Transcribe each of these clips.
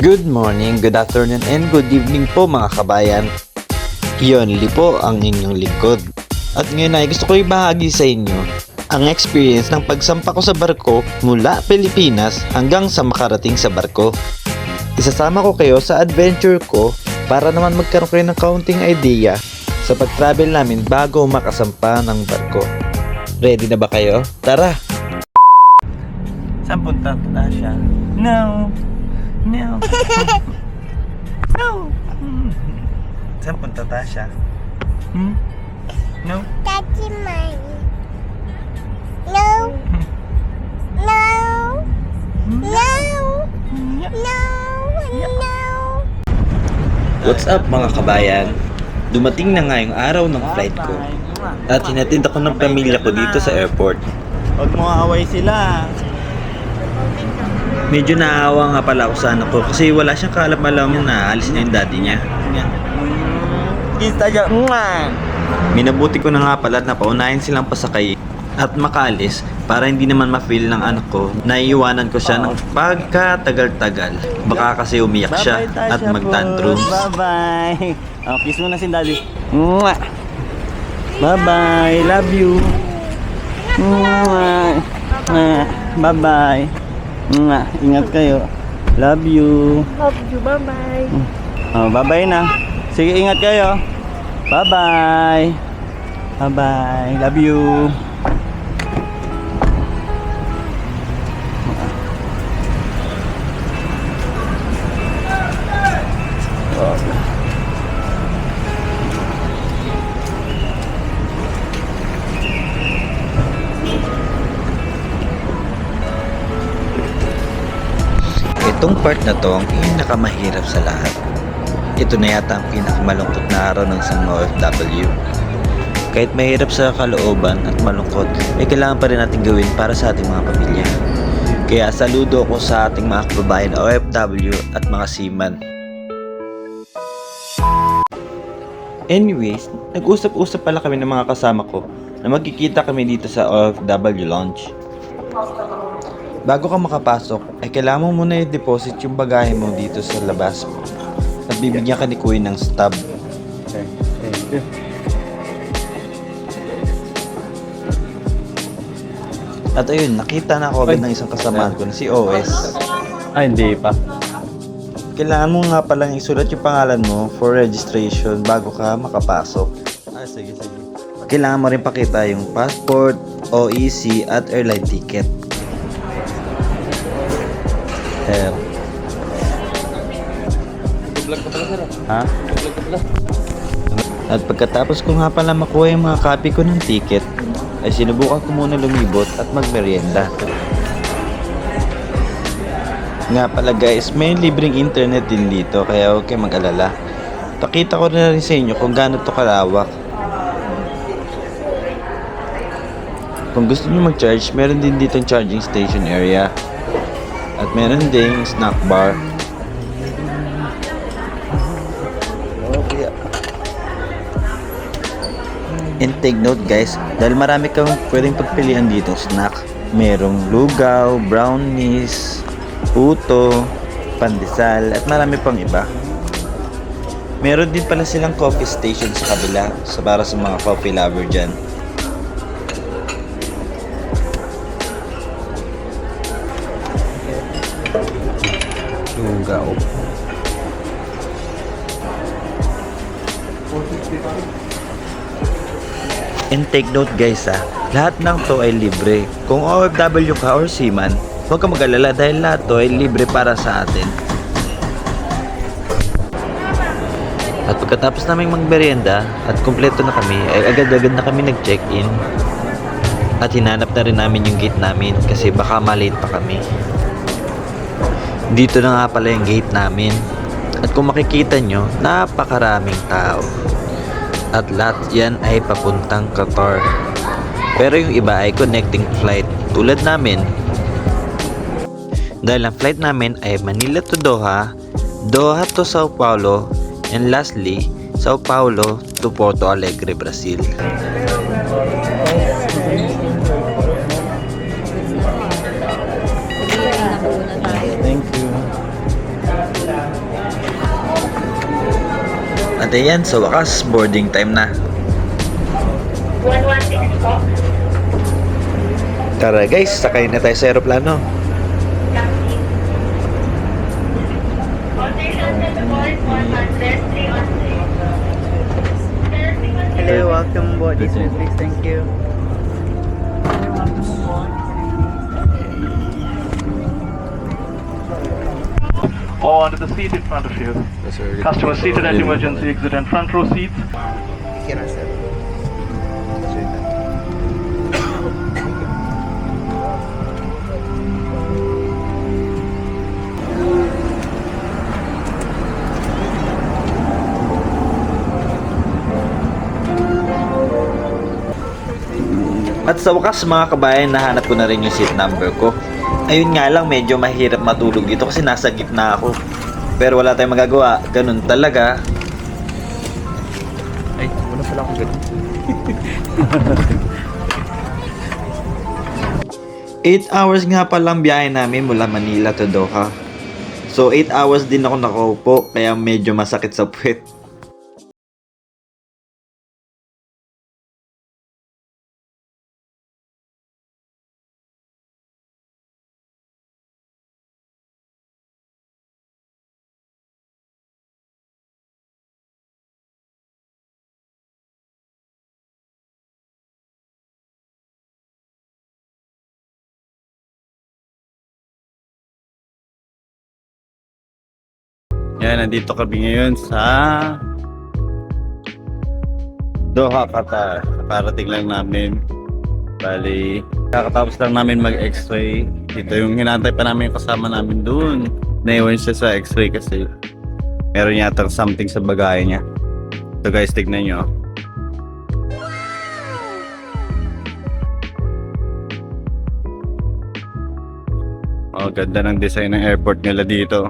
Good morning, good afternoon, and good evening po mga kabayan. Yonli po ang inyong lingkod. At ngayon ay gusto ko ibahagi sa inyo ang experience ng pagsampa ko sa barko mula Pilipinas hanggang sa makarating sa barko. Isasama ko kayo sa adventure ko para naman magkaroon kayo ng kaunting idea sa pag-travel namin bago makasampa ng barko. Ready na ba kayo? Tara! Saan punta na siya? No! No! no! Saan punta ta siya? Hmm? No? Daddy mine. No. No. No. No. No. What's up mga kabayan? Dumating na nga yung araw ng flight ko at hinatid ako ng pamilya ko dito sa airport. Huwag mo away sila. Medyo naawa nga pala ako sa anak ko kasi wala siyang kaalam-alam na alis na yung daddy niya. Tayo. Mwah! Minabuti ko na nga pala na paunahin silang pasakay at makaalis para hindi naman ma-feel ng anak ko na iiwanan ko siya ng pagkatagal-tagal. Baka kasi umiyak siya Bye-bye, Tasha at mag-tantrums. Bye-bye. Oh, kiss mo na si daddy. Mwah! Bye-bye. Love you. Mwah! Mwah. Bye-bye. Mwah. Ingat kayo. Love you. Love you. Bye-bye. Oh, bye-bye na. Sige, ingat kayo. Bye-bye. Bye-bye. Love you. Itong part na to ang pinakamahirap sa lahat. Ito na yata ang pinakamalungkot na araw ng isang OFW. Kahit mahirap sa kalooban at malungkot, may kailangan pa rin natin gawin para sa ating mga pamilya. Kaya saludo ako sa ating mga kababayan OFW at mga seaman. Anyways, nag-usap-usap pala kami ng mga kasama ko na magkikita kami dito sa OFW Lounge. Bago ka makapasok, ay kailangan mo muna i-deposit yung bagahe mo dito sa labas. At bibigyan ka ni Kuya ng stub. At ayun, nakita na ako agad ng isang kasamahan ko na si OS. Ay, hindi pa. Kailangan mo nga palang isulat yung pangalan mo for registration bago ka makapasok. Ah, sige, sige. Kailangan mo rin pakita yung passport, OEC at airline ticket. Sir. Ha? At pagkatapos ko nga pala makuha yung mga copy ko ng ticket, ay sinubukan ko muna lumibot at magmerienda. Nga pala guys, may libreng internet din dito kaya huwag kayo mag-alala. Pakita ko na rin sa inyo kung gaano to kalawak. Kung gusto niyo mag-charge, meron din dito charging station area. At meron ding snack bar. Okay. And take note guys, dahil marami kang pwedeng pagpilian dito snack. Merong lugaw, brownies, puto, pandesal, at marami pang iba. Meron din pala silang coffee station sa kabila so para sa mga coffee lover dyan. Lugaw. And take note guys ha, lahat ng to ay libre. Kung OFW ka or seaman, huwag ka mag-alala dahil lahat to ay libre para sa atin. At pagkatapos namin magmerienda at kumpleto na kami, ay agad-agad na kami nag-check-in. At hinanap na rin namin yung gate namin kasi baka malate pa kami. Dito na nga pala yung gate namin. At kung makikita nyo, napakaraming tao at lahat yan ay papuntang Qatar. Pero yung iba ay connecting flight tulad namin. Dahil ang flight namin ay Manila to Doha, Doha to Sao Paulo, and lastly, Sao Paulo to Porto Alegre, Brazil. At ayan, sa wakas, boarding time na. 116 po. Tara guys, sakay na tayo sa aeroplano. Hello, welcome aboard. Please. Thank you. Or under the seat in front of you. Customers seated at emergency exit and front row seats. At sa wakas mga kabayan, nahanap ko na rin yung seat number ko. Ayun nga lang, medyo mahirap matulog dito kasi nasa gitna ako. Pero wala tayong magagawa, ganun talaga. Ay, wala pala akong ganun. 8 hours nga palang biyahe namin mula Manila to Doha. So 8 hours din ako nakaupo kaya medyo masakit sa puwet. Yan, nandito kami ngayon sa Doha, Qatar. Parating lang namin. Bali, kakatapos lang namin mag-x-ray. Dito yung hinantay pa namin yung kasama namin doon. Naiwan siya sa x-ray kasi meron yata something sa bagay niya. So guys, tignan nyo. Oh, ganda ng design ng airport nila dito.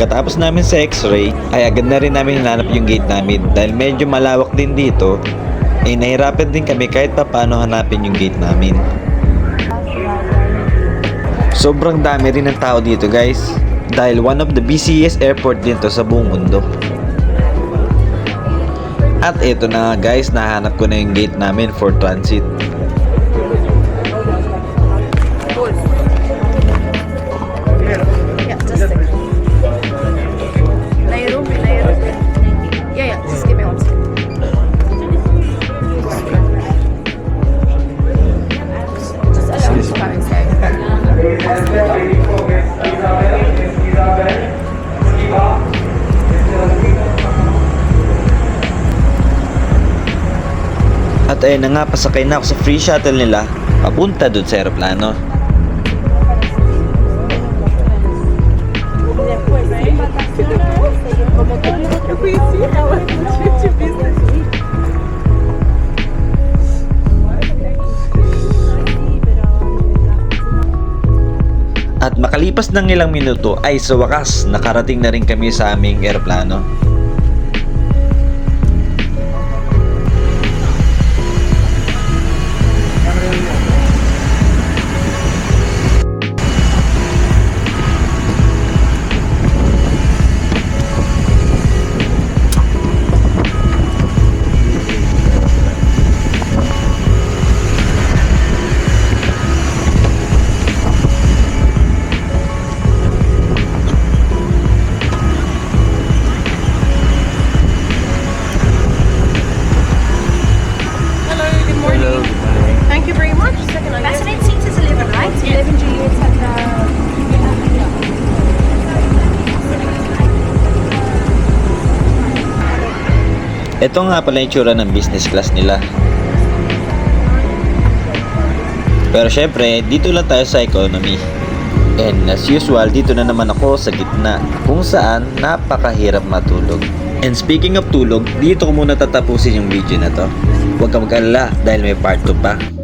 Katapos namin sa x-ray, ay agad na rin namin hinanap yung gate namin dahil medyo malawak din dito. Eh nahirapan din kami kahit pa paano hanapin yung gate namin. Sobrang dami rin ng tao dito guys dahil one of the busiest airport din to sa buong mundo. At ito na guys, nahanap ko na yung gate namin for transit. Ayun na nga, pasakay na ako sa free shuttle nila papunta dun sa aeroplano. At makalipas ng ilang minuto ay sa wakas nakarating na rin kami sa aming aeroplano. Ito nga pala yung ng business class nila. Pero syempre, dito lang tayo sa economy. And as usual, dito na naman ako sa gitna kung saan napakahirap matulog. And speaking of tulog, dito ko muna tatapusin yung video na to. Huwag ka mag-alala dahil may part 2 pa.